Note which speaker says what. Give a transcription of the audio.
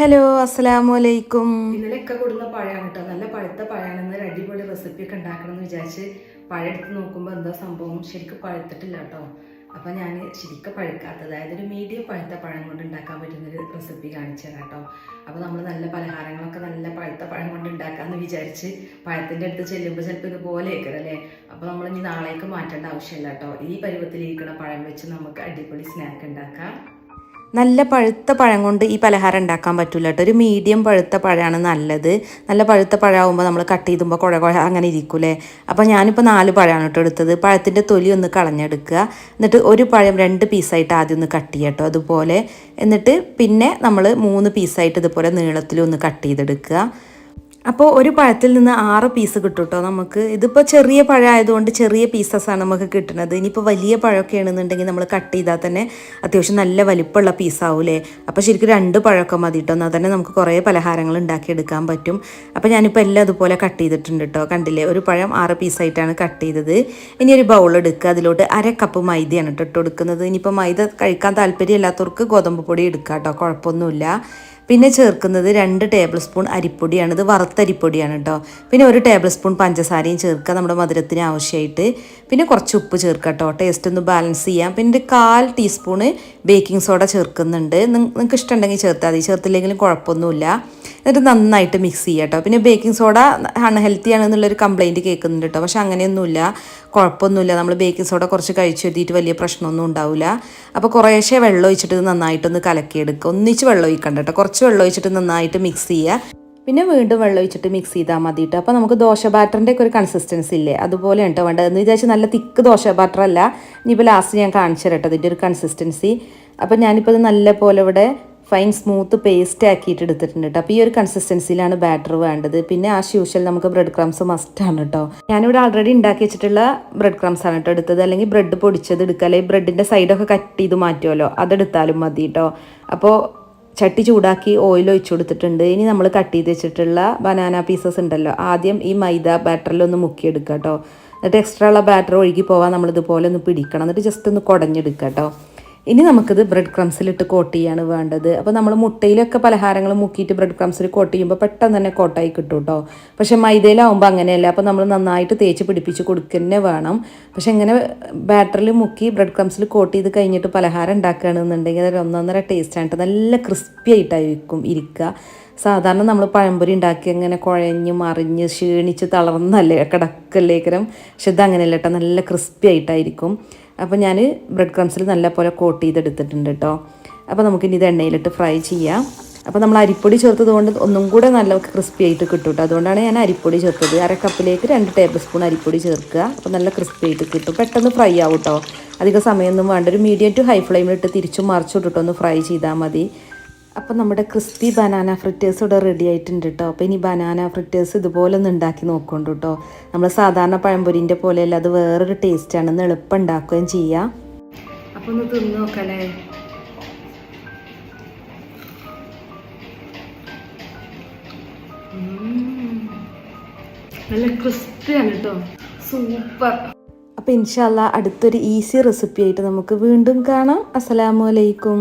Speaker 1: Hello അസ്സലാമു അലൈക്കും.
Speaker 2: ഇന്നലെയൊക്കെ കൊടുത്ത പഴമാണ് കേട്ടോ നല്ല പഴുത്ത പഴമാണെന്ന് ഒരു അടിപൊളി റെസിപ്പി ഒക്കെ ഉണ്ടാക്കണം എന്ന് വിചാരിച്ച് പഴം എടുത്ത് നോക്കുമ്പോൾ എന്താ സംഭവം ശരിക്കും പഴുത്തിട്ടില്ല കേട്ടോ അപ്പം ഞാൻ ശരിക്കും പഴുക്കാത്തത്. അതായത് ഒരു മീഡിയം പഴുത്ത പഴം കൊണ്ട് ഉണ്ടാക്കാൻ പറ്റുന്നൊരു റെസിപ്പി കാണിച്ചു തരാം കേട്ടോ അപ്പോൾ നമ്മൾ നല്ല പലഹാരങ്ങളൊക്കെ നല്ല പഴുത്ത പഴം കൊണ്ട് ഉണ്ടാക്കാമെന്ന് വിചാരിച്ച് പഴത്തിന്റെ അടുത്ത് ചെല്ലുമ്പോൾ ചിലപ്പോൾ ഇതുപോലെ അല്ലേ? അപ്പോൾ നമ്മൾ ഇനി നാളേക്ക് മാറ്റേണ്ട ആവശ്യമില്ല കേട്ടോ ഈ പരുവത്തിലിരിക്കുന്ന പഴം വെച്ച് നമുക്ക് അടിപൊളി സ്നാക്ക് ഉണ്ടാക്കാം.
Speaker 1: നല്ല പഴുത്ത പഴം കൊണ്ട് ഈ പലഹാരം ഉണ്ടാക്കാൻ പറ്റില്ല കേട്ടോ. ഒരു മീഡിയം പഴുത്ത പഴമാണ് നല്ലത്. നല്ല പഴുത്ത പഴമാകുമ്പോൾ നമ്മൾ കട്ട് ചെയ്തുമ്പോൾ കുഴ കുഴ അങ്ങനെ ഇരിക്കൂലേ. അപ്പോൾ ഞാനിപ്പോൾ നാല് പഴമാണ് കേട്ടോ എടുത്തത്. പഴത്തിന്റെ തൊലി ഒന്ന് കളഞ്ഞെടുക്കുക. എന്നിട്ട് ഒരു പഴം രണ്ട് പീസായിട്ട് ആദ്യം ഒന്ന് കട്ട് ചെയ്യുക കേട്ടോ അതുപോലെ. എന്നിട്ട് പിന്നെ നമ്മൾ മൂന്ന് പീസായിട്ട് ഇതുപോലെ നീളത്തിലൊന്ന് കട്ട് ചെയ്തെടുക്കുക. അപ്പോൾ ഒരു പഴത്തിൽ നിന്ന് ആറ് പീസ് കിട്ടും കേട്ടോ നമുക്ക്? ഇതിപ്പോൾ ചെറിയ പഴമായതുകൊണ്ട് ചെറിയ പീസസാണ് നമുക്ക് കിട്ടുന്നത്. ഇനിയിപ്പോൾ വലിയ പഴമൊക്കെ ആണെന്നുണ്ടെങ്കിൽ നമ്മൾ കട്ട് ചെയ്താൽ തന്നെ അത്യാവശ്യം നല്ല വലിപ്പമുള്ള പീസാവൂലേ അപ്പോൾ ശരിക്കും രണ്ട് പഴമൊക്കെ മതി കേട്ടോ എന്നാൽ തന്നെ നമുക്ക് കുറേ പലഹാരങ്ങൾ ഉണ്ടാക്കിയെടുക്കാൻ പറ്റും. അപ്പോൾ ഞാനിപ്പോൾ എല്ലാം അതുപോലെ കട്ട് ചെയ്തിട്ടുണ്ട് കേട്ടോ കണ്ടില്ലേ? ഒരു പഴം ആറ് പീസായിട്ടാണ് കട്ട് ചെയ്തത്. ഇനി ഒരു ബൗൾ എടുക്കുക അതിലോട്ട് അര കപ്പ് മൈദയാണ് കേട്ടോ ഇട്ട് കൊടുക്കുന്നത്. ഇനിയിപ്പോൾ മൈദ കഴിക്കാൻ താല്പര്യമില്ലാത്തവർക്ക് ഗോതമ്പ് പൊടി എടുക്കാം കേട്ടോ കുഴപ്പമൊന്നുമില്ല. പിന്നെ ചേർക്കുന്നത് രണ്ട് ടേബിൾ സ്പൂൺ അരിപ്പൊടിയാണ്. ഇത് വറുത്തരിപ്പൊടിയാണ് കേട്ടോ പിന്നെ ഒരു ടേബിൾ സ്പൂൺ പഞ്ചസാരയും ചേർക്കുക നമ്മുടെ മധുരത്തിന് ആവശ്യമായിട്ട്. പിന്നെ കുറച്ച് ഉപ്പ് ചേർക്കുക കേട്ടോ ടേസ്റ്റ് ഒന്ന് ബാലൻസ് ചെയ്യാം. പിന്നെ കാൽ ടീസ്പൂണ് ബേക്കിംഗ് സോഡ ചേർക്കുന്നുണ്ട്. നിങ്ങൾക്ക് ഇഷ്ടമുണ്ടെങ്കിൽ ചേർത്താൽ മതി. ചേർത്തില്ലെങ്കിലും കുഴപ്പമൊന്നുമില്ല. എന്നിട്ട് നന്നായിട്ട് മിക്സ് ചെയ്യുക കേട്ടോ പിന്നെ ബേക്കിംഗ് സോഡ അൺഹെൽത്തി ആണെന്നുള്ളൊരു കംപ്ലയിന്റ് കേൾക്കുന്നുണ്ട് കേട്ടോ പക്ഷെ അങ്ങനെയൊന്നുമില്ല. കുഴപ്പമൊന്നുമില്ല. നമ്മൾ ബേക്കിംഗ് സോഡ കുറച്ച് കഴിച്ചു എത്തിയിട്ട് വലിയ പ്രശ്നമൊന്നും ഉണ്ടാവില്ല. അപ്പോൾ കുറേശ്ശെ വെള്ളം ഒഴിച്ചിട്ട് നന്നായിട്ടൊന്ന് കലക്കിയെടുക്കുക. ഒന്നിച്ച് വെള്ളം ഒഴിക്കണ്ട കേട്ടോ കുറച്ച് വെള്ളം ഒഴിച്ചിട്ട് നന്നായിട്ട് മിക്സ് ചെയ്യുക. പിന്നെ വീണ്ടും വെള്ളം ഒഴിച്ചിട്ട് മിക്സ് ചെയ്താൽ മതി കേട്ടോ അപ്പോൾ നമുക്ക് ദോശ ബാറ്ററിന്റെ ഒക്കെ ഒരു കൺസിസ്റ്റൻസി ഇല്ലേ? അതുപോലെ കേട്ടോ വേണ്ടത് എന്ന് വിചാരിച്ച് നല്ല തിക്ക് ദോശ ബാറ്റർ അല്ല. ഇനിയിപ്പോൾ ലാസ്റ്റ് ഞാൻ കാണിച്ചു തരട്ടോ ഇതിന്റെ ഒരു കൺസിസ്റ്റൻസി അപ്പോൾ ഞാനിപ്പോൾ ഇത് നല്ല പോലെ ഇവിടെ ഫൈൻ സ്മൂത്ത് പേസ്റ്റ് ആക്കിയിട്ട് എടുത്തിട്ടുണ്ട് കേട്ടോ അപ്പോൾ ഈ ഒരു കൺസിസ്റ്റൻസിയിലാണ് ബാറ്റർ വേണ്ടത്. പിന്നെ ആസ് യൂഷ്വൽ നമുക്ക് ബ്രെഡ് ക്രംസ് മസ്റ്റ് ആണ് കേട്ടോ ഞാനിവിടെ ഓൾറെഡി ഉണ്ടാക്കി വെച്ചിട്ടുള്ള ബ്രെഡ് ക്രംസ് ആണ് കേട്ടോ എടുത്തത്. അല്ലെങ്കിൽ ബ്രെഡ് പൊടിച്ചത് എടുക്കുക. അല്ലെങ്കിൽ ബ്രെഡിന്റെ സൈഡൊക്കെ കട്ട് ചെയ്ത് മാറ്റുമല്ലോ അതെടുത്താലും മതി കേട്ടോ അപ്പോൾ ചട്ടി ചൂടാക്കി ഓയിൽ ഒഴിച്ചു കൊടുത്തിട്ടുണ്ട്. ഇനി നമ്മൾ കട്ട് ചെയ്ത് വെച്ചിട്ടുള്ള ബനാന പീസസ് ഉണ്ടല്ലോ. ആദ്യം ഈ മൈദ ബാറ്ററിലൊന്ന് മുക്കിയെടുക്കുക കേട്ടോ എന്നിട്ട് എക്സ്ട്രാ ഉള്ള ബാറ്റർ ഒഴുകി പോവാൻ നമ്മളിതുപോലെ ഒന്ന് പിടിക്കണം. എന്നിട്ട് ജസ്റ്റ് ഒന്ന് കുടഞ്ഞെടുക്കുക കേട്ടോ ഇനി നമുക്കിത് ബ്രെഡ് ക്രംസിലിട്ട് കോട്ട് ചെയ്യാണ് വേണ്ടത്. അപ്പോൾ നമ്മൾ മുട്ടയിലൊക്കെ പലഹാരങ്ങൾ മുക്കിയിട്ട് ബ്രെഡ് ക്രംസിൽ കോട്ട് ചെയ്യുമ്പോൾ പെട്ടെന്ന് തന്നെ കോട്ടായി കിട്ടും കേട്ടോ പക്ഷേ മൈദയിലാവുമ്പോൾ അങ്ങനെയല്ല. അപ്പോൾ നമ്മൾ നന്നായിട്ട് തേച്ച് പിടിപ്പിച്ച് കൊടുക്കുന്നതന്നെ വേണം. പക്ഷെ ഇങ്ങനെ ബാറ്ററിൽ മുക്കി ബ്രെഡ് ക്രംസിൽ കോട്ട് ചെയ്ത് കഴിഞ്ഞിട്ട് പലഹാരം ഉണ്ടാക്കുകയാണെന്നുണ്ടെങ്കിൽ അതൊരു ഒന്നൊന്നര ടേസ്റ്റാണ് നല്ല ക്രിസ്പി ആയിട്ടായിരിക്കും ഇരിക്കുക. സാധാരണ നമ്മൾ പഴംപൊരി ഉണ്ടാക്കി അങ്ങനെ കുഴഞ്ഞ് മറിഞ്ഞ് ക്ഷീണിച്ച് തളർന്നല്ലേ കിടക്കല്ലേക്കരം പക്ഷെ ഇത് അങ്ങനെയല്ല കേട്ടോ നല്ല ക്രിസ്പി ആയിട്ടായിരിക്കും. അപ്പോൾ ഞാൻ ബ്രെഡ് ക്രംസിൽ നല്ലപോലെ കോട്ട് ചെയ്തെടുത്തിട്ടുണ്ട് കേട്ടോ അപ്പോൾ നമുക്കിനി ഇത് എണ്ണയിലിട്ട് ഫ്രൈ ചെയ്യാം. അപ്പോൾ നമ്മൾ അരിപ്പൊടി ചേർത്തത് കൊണ്ട് ഒന്നും കൂടെ നല്ല ക്രിസ്പി ആയിട്ട് കിട്ടും കേട്ടോ അതുകൊണ്ടാണ് ഞാൻ അരിപ്പൊടി ചേർത്തത്. അര കപ്പിലേക്ക് രണ്ട് ടേബിൾ സ്പൂൺ അരിപ്പൊടി ചേർക്കുക. അപ്പോൾ നല്ല ക്രിസ്പി ആയിട്ട് കിട്ടും. പെട്ടെന്ന് ഫ്രൈ ആവും കേട്ടോ അധികം സമയമൊന്നും വേണ്ട. ഒരു മീഡിയം ടു ഹൈ ഫ്ലെയിമിലിട്ട് തിരിച്ചും മറിച്ചിട്ടിട്ടൊന്ന് ഫ്രൈ ചെയ്താൽ മതി. അപ്പോൾ നമ്മുടെ ക്രിസ്പി ബനാന ഫ്രിറ്റേഴ്സ് ഇവിടെ റെഡി ആയിട്ടുണ്ട് കേട്ടോ അപ്പോൾ ഇനി ബനാന ഫ്രിറ്റേഴ്സ് ഇതുപോലെ ഒന്ന് ഉണ്ടാക്കി നോക്കുന്നുണ്ട് കേട്ടോ നമ്മൾ സാധാരണ പഴംപൊരിന്റെ പോലെയല്ല അത് വേറൊരു ടേസ്റ്റാണ് ഒന്ന് എളുപ്പം ഉണ്ടാക്കുകയും ചെയ്യാം.
Speaker 2: അപ്പോൾ ഒന്ന് തിന്ന് നോക്കല്ലേ നല്ല ക്രിസ്പിയാണ് കേട്ടോ സൂപ്പർ
Speaker 1: അപ്പോൾ ഇൻഷാല്ല അടുത്തൊരു ഈസി റെസിപ്പി ആയിട്ട് നമുക്ക് വീണ്ടും കാണാം. അസ്സലാമു അലൈക്കും.